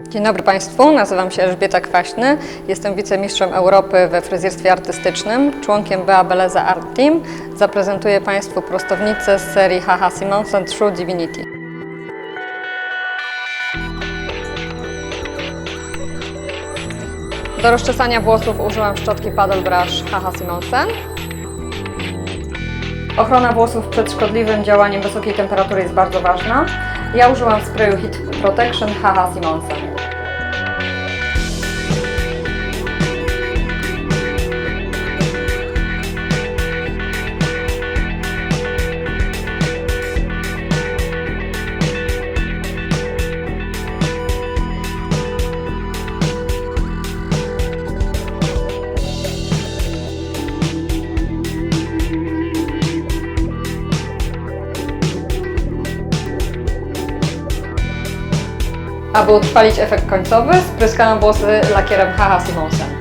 Dzień dobry Państwu, nazywam się Elżbieta Kwaśny, jestem wicemistrzem Europy we fryzjerstwie artystycznym, członkiem Bea Beleza Art Team. Zaprezentuję Państwu prostownicę z serii Haha Simonsen True Divinity. Do rozczesania włosów użyłam szczotki Paddle Brush Haha Simonsen. Ochrona włosów przed szkodliwym działaniem wysokiej temperatury jest bardzo ważna. Ja użyłam sprayu Heat Protection Haha Simonsen. Aby utrwalić efekt końcowy, spryskałam włosy lakierem Haha Simonsen.